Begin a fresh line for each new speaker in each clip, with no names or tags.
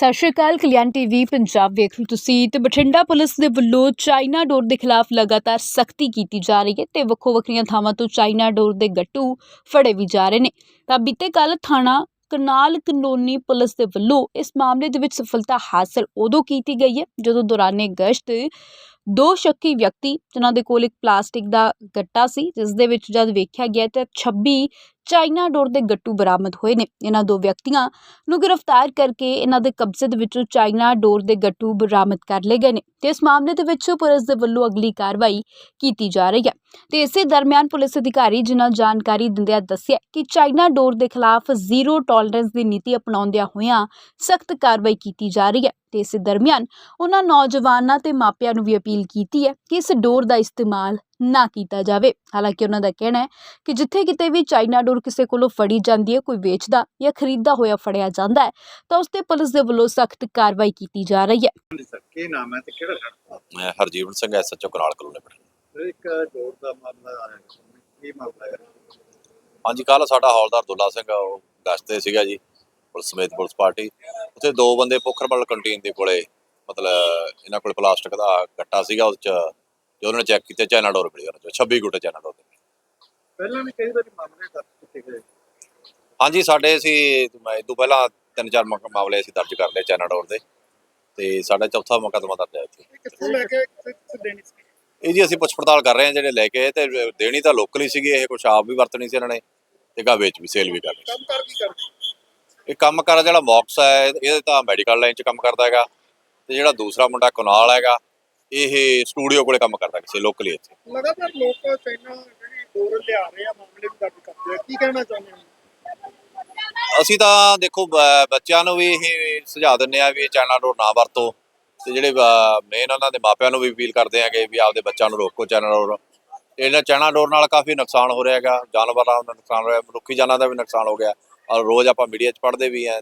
ਸਤਿ ਸ਼੍ਰੀ ਅਕਾਲ, ਕਲਿਆਣ ਟੀਵੀ, ਪੰਜਾਬ ਵੇਖ ਰਹੇ ਤੁਸੀਂ ਤੇ ਬਠਿੰਡਾ ਪੁਲਿਸ ਦੇ ਵੱਲੋਂ ਚਾਈਨਾ ਡੋਰ ਦੇ ਖਿਲਾਫ ਲਗਾਤਾਰ ਸਖਤੀ ਕੀਤੀ ਜਾ ਰਹੀ ਹੈ ਤੇ ਵੱਖੋ ਵੱਖਰੀਆਂ ਥਾਵਾਂ ਤੋਂ ਚਾਈਨਾ ਡੋਰ ਦੇ ਗੱਟੂ ਫੜੇ ਵੀ ਜਾ ਰਹੇ ਨੇ। ਤਾਂ ਬੀਤੇ ਕੱਲ ਥਾਣਾ ਕਨਾਲ ਕਲੋਨੀ ਪੁਲਿਸ ਦੇ ਵੱਲੋਂ ਇਸ ਮਾਮਲੇ ਦੇ ਵਿੱਚ ਸਫਲਤਾ ਹਾਸਲ ਉਦੋਂ ਕੀਤੀ ਗਈ ਹੈ, ਜਦੋਂ ਦੌਰਾਨੇ ਗਸ਼ਤ ਦੋ ਸ਼ੱਕੀ ਵਿਅਕਤੀ, ਜਿਨ੍ਹਾਂ ਦੇ ਕੋਲ ਇੱਕ ਪਲਾਸਟਿਕ ਦਾ ਗੱਟਾ ਸੀ, ਜਿਸ ਦੇ ਵਿੱਚ ਜਦ ਵੇਖਿਆ ਗਿਆ ਤਾਂ 26 ਚਾਈਨਾ ਡੋਰ ਦੇ ਗੱਟੂ ਬਰਾਮਦ ਹੋਏ ਨੇ। ਇਹਨਾਂ ਦੋ ਵਿਅਕਤੀਆਂ ਨੂੰ ਗ੍ਰਿਫਤਾਰ ਕਰਕੇ ਇਹਨਾਂ ਦੇ ਕਬਜ਼ੇ ਦੇ ਵਿੱਚੋਂ ਚਾਈਨਾ ਡੋਰ ਦੇ ਗੱਟੂ ਬਰਾਮਦ ਕਰ ਲਏ ਗਏ ਨੇ ਤੇ ਇਸ ਮਾਮਲੇ ਦੇ ਵਿੱਚ ਪੁਲਿਸ ਦੇ ਵੱਲੋਂ ਅਗਲੀ ਕਾਰਵਾਈ ਕੀਤੀ ਜਾ ਰਹੀ ਹੈ। ਤੇ ਇਸੇ ਦਰਮਿਆਨ ਪੁਲਿਸ ਅਧਿਕਾਰੀ ਜਿਨ੍ਹਾਂ ਜਾਣਕਾਰੀ ਦਿੰਦਿਆਂ ਦੱਸਿਆ ਕਿ ਚਾਈਨਾ ਡੋਰ ਦੇ ਖਿਲਾਫ ਜ਼ੀਰੋ ਟੋਲਰੈਂਸ ਦੀ ਨੀਤੀ ਅਪਣਾਉਂਦਿਆਂ ਹੋਇਆਂ ਸਖਤ ਕਾਰਵਾਈ ਕੀਤੀ ਜਾ ਰਹੀ ਹੈ ਤੇ ਇਸੇ ਦਰਮਿਆਨ ਉਹਨਾਂ ਨੌਜਵਾਨਾਂ ਤੇ ਮਾਪਿਆਂ ਨੂੰ ਵੀ ਅਪੀਲ ਕੀਤੀ ਹੈ ਕਿ ਇਸ ਡੋਰ ਦਾ ਇਸਤੇਮਾਲ ਨਾ ਕੀਤਾ ਜਾਵੇ। ਹਾਲਾਂਕਿ ਉਹਨਾਂ ਦਾ ਕਹਿਣਾ ਹੈ ਕਿ ਜਿੱਥੇ ਕਿਤੇ ਵੀ ਚਾਈਨਾ ਡੋਰ ਕਿਸੇ ਕੋਲੋਂ ਫੜੀ ਜਾਂਦੀ ਹੈ ਕੋਈ ਵੇਚਦਾ ਜਾਂ ਖਰੀਦਦਾ ਹੋਇਆ ਫੜਿਆ ਜਾਂਦਾ ਹੈ ਤਾਂ ਉਸ ਤੇ ਪੁਲਿਸ ਦੇ ਵੱਲੋਂ ਸਖਤ ਕਾਰਵਾਈ ਕੀਤੀ ਜਾ ਰਹੀ ਹੈ।
ਹਾਂਜੀ ਸਰ ਕੀ ਨਾਮ ਹੈ ਤੇ ਕਿਹੜਾ ਘਰ
ਮੈਂ Harjeevan Singh SHO canal colony Bathinda
ਇੱਕ ਜੋੜ ਦਾ ਮਾਮਲਾ ਆਇਆ। ਕੀ ਮਾਮਲਾ ਹੈ?
ਹਾਂਜੀ ਕੱਲ ਸਾਡਾ ਹੌਲਦਾਰ ਦੁੱਲਾ ਸਿੰਘ ਉਹ ਗਸ਼ਤ ਤੇ ਸੀਗਾ ਜੀ ਪੁਲਿਸ ਸਮੇਤ ਪੁਲਿਸ ਪਾਰਟੀ। ਉੱਥੇ ਦੋ ਬੰਦੇ ਪੋਖਰਮਲ ਕੰਟੀਨ ਦੇ ਕੋਲੇ ਮਤਲਬ ਇਹਨਾਂ ਕੋਲ ਪਲਾਸਟਿਕ ਦਾ ਗੱਟਾ ਸੀਗਾ ਉਸ ਚ ਜੋ ਉਹਨਾਂ ਨੇ ਚੈੱਕ ਕੀਤਾ ਚਾਈਨਾ ਡੋਰ ਮਿਲੀ ਉਹਨਾਂ ਚੋਂ 26 ਗੁੱਟੇ ਚਾਈਨਾ ਡੋਰ ਦੇ
ਪਹਿਲਾਂ ਵੀ ਕਈ ਵਾਰੀ ਮਾਮਲੇ ਦਰਜ ਕੀਤੇ ਗਏ?
ਹਾਂਜੀ ਸਾਡੇ ਸੀ ਮੈਂ ਇਹ ਤੋਂ ਪਹਿਲਾਂ ਤਿੰਨ ਚਾਰ ਮਾਮਲੇ ਅਸੀਂ ਦਰਜ ਕਰ ਲਏ ਚਾਈਨਾ ਡੋਰ ਦੇ। ਤੇ ਸਾਡਾ ਚੌਥਾ ਮੁਕੱਦਮਾ ਦਰਜ ਹੈ ਇੱਥੇ।
ਕਿੱਥੋਂ ਲੈ ਕੇ ਕਿੱਥੇ ਦੇਣੀ ਸੀ?
ਇਹ ਜੀ ਅਸੀਂ ਪੁੱਛ ਪੜਤਾਲ ਕਰ ਰਹੇ ਹਾਂ ਜਿਹੜੇ ਲੈ ਕੇ ਆਏ ਤੇ ਦੇਣੀ ਤਾਂ ਲੋਕਲ ਹੀ ਸੀਗੀ ਇਹ ਕੁਛ ਆਪ ਵੀ ਵਰਤਣੀ ਸੀ ਇਹਨਾਂ ਨੇ ਤੇ ਗਾ ਵੇਚ ਵੀ ਸੇਲ ਵੀ ਕਰਨੀ
ਕੰਮ ਕਰ ਕੀ ਕਰਦੇ?
ਇਹ ਕੰਮ ਕਰ ਜਿਹੜਾ ਮੌਕਸ ਹੈ ਇਹ ਤਾਂ ਮੈਡੀਕਲ ਲਾਈਨ 'ਚ ਕੰਮ ਕਰਦਾ ਹੈਗਾ ਤੇ ਜਿਹੜਾ ਦੂਸਰਾ ਮੁੰਡਾ ਕੁਨਾਲ ਹੈਗਾ ਇਹ ਸਟੂਡੀਓ ਕੋਲੇ ਕੰਮ ਕਰਦਾ ਕਿਸੇ ਲੋਕਲੀ ਇੱਥੇ।
ਲਗਾਤਾਰ ਲੋਕ ਚਾਈਨਾ ਜਿਹੜੀ ਡੋਰ ਲਿਆ ਰਹੇ ਆ ਮਾਮਲੇ ਵੀ ਦਰਜ ਕਰਦੇ ਆ। ਕੀ ਕਹਿਣਾ ਚਾਹੁੰਦੇ ਹੋ?
ਅਸੀਂ ਤਾਂ ਦੇਖੋ ਬੱਚਿਆਂ ਨੂੰ ਵੀ ਇਹ ਸੁਝਾਅ ਦਿੰਦੇ ਆ ਵੀ ਚਾਈਨਾ ਡੋਰ ਨਾ ਵਰਤੋ। ਤੇ ਜਿਹੜੇ ਮੇਨ ਉਹਨਾਂ ਦੇ ਮਾਪਿਆਂ ਨੂੰ ਵੀ ਅਪੀਲ ਕਰਦੇ ਆਗੇ ਵੀ ਆਪਦੇ ਬੱਚਿਆਂ ਨੂੰ ਰੋਕੋ ਚਾਈਨਾ ਡੋਰ ਇਹਨਾਂ ਚਾਈਨਾ ਡੋਰ ਨਾਲ ਕਾਫੀ ਨੁਕਸਾਨ ਹੋ ਰਿਹਾ ਹੈਗਾ। ਜਾਨਵਰਾਂ ਦਾ ਨੁਕਸਾਨ ਹੋ ਰਿਹਾ ਮਨੁੱਖੀ ਜਾਨਾਂ ਦਾ ਵੀ ਨੁਕਸਾਨ ਹੋ ਗਿਆ। ਔਰ ਰੋਜ਼ ਆਪਾਂ ਮੀਡੀਆ 'ਚ ਪੜ੍ਹਦੇ ਵੀ ਆ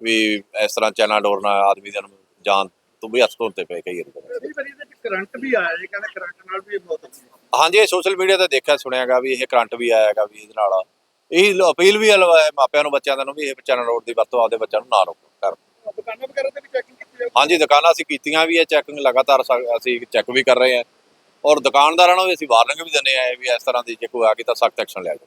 ਵੀ ਇਸ ਤਰ੍ਹਾਂ ਚਾਈਨਾ ਡੋਰ ਨਾਲ ਆਦਮੀ ਦੀ ਜਾਨ ਤੋਂ ਵੀ ਹਸਪਤਾਲ ਤੇ ਪਏ ਕਈ ਵਾਰੀ
ਕਈ ਵਾਰੀ ਇਹਦੇ ਵਿੱਚ ਕਰੰਟ ਵੀ ਆਇਆ ਜੀ ਕਹਿੰਦੇ ਕਰੰਟ ਨਾਲ ਵੀ ਇਹ ਬਹੁਤ ਹੁੰਦੀ ਹੈ
ਹਾਂਜੀ ਇਹ ਸੋਸ਼ਲ ਮੀਡੀਆ ਤੇ ਦੇਖਿਆ ਸੁਣਿਆਗਾ ਵੀ ਇਹ ਕਰੰਟ ਵੀ ਆਇਆਗਾ ਵੀ ਇਹਦੇ ਨਾਲ। ਇਹ ਅਪੀਲ ਵੀ ਹੈ ਮਾਪਿਆਂ ਨੂੰ ਬੱਚਿਆਂ ਨੂੰ ਵੀ ਇਹ ਚਾਈਨਾ ਡੋਰ ਦੀ ਵਰਤੋਂ ਆਪਦੇ ਬੱਚਿਆਂ ਨੂੰ ਨਾ ਰੋਕੋ ਕਰ
ਦੁਕਾਨਾਂ ਵਗੈਰਾ ਤੇ ਵੀ ਚੈਕਿੰਗ ਕੀਤੀ ਜਾਊਗੀ
ਹਾਂਜੀ ਦੁਕਾਨਾਂ ਅਸੀਂ ਕੀਤੀਆਂ ਵੀ ਹੈ ਚੈਕਿੰਗ ਲਗਾਤਾਰ ਅਸੀਂ ਚੈੱਕ ਵੀ ਕਰ ਰਹੇ ਹਾਂ ਔਰ ਦੁਕਾਨਦਾਰਾਂ ਨੂੰ ਵੀ ਅਸੀਂ ਵਾਰਨਿੰਗ ਵੀ ਦਿੰਦੇ ਆ ਵੀ ਇਸ ਤਰ੍ਹਾਂ ਦੀ ਜੇ ਕੋਈ ਆ ਗਈ ਤਾਂ ਸਖਤ ਐਕਸ਼ਨ ਲਿਆ ਜਾਵੇ।